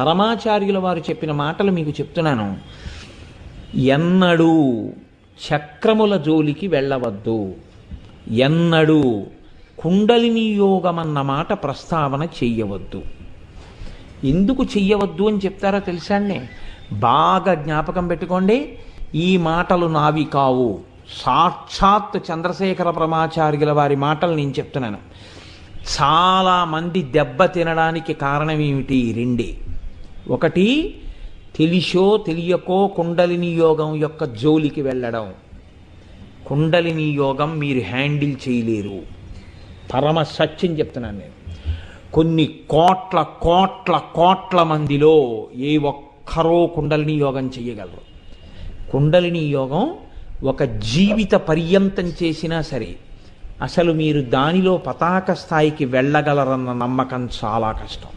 పరమాచార్యుల వారు చెప్పిన మాటలు మీకు చెప్తున్నాను. ఎన్నడూ చక్రముల జోలికి వెళ్ళవద్దు. ఎన్నడూ కుండలిని యోగమన్న మాట ప్రస్తావన చెయ్యవద్దు. ఎందుకు చెయ్యవద్దు అని చెప్తారో తెలుసాండి బాగా జ్ఞాపకం పెట్టుకోండి. ఈ మాటలు నావి కావు. సాక్షాత్ చంద్రశేఖర పరమాచార్యుల వారి మాటలు నేను చెప్తున్నాను. చాలా మంది దెబ్బ తినడానికి కారణం ఏమిటి రెండే. ఒకటి తెలిసో తెలియకో కుండలిని యోగం యొక్క జోలికి వెళ్ళడం. కుండలిని యోగం మీరు హ్యాండిల్ చేయలేరు. పరమ సత్యం చెప్తున్నాను నేను. కొన్ని కోట్ల కోట్ల కోట్ల మందిలో ఏ ఒక్కరో కుండలిని యోగం చేయగలరు కుండలిని యోగం ఒక జీవిత పర్యంతం చేసినా సరే అసలు మీరు దానిలో పతాక స్థాయికి వెళ్ళగలరన్న నమ్మకం చాలా కష్టం.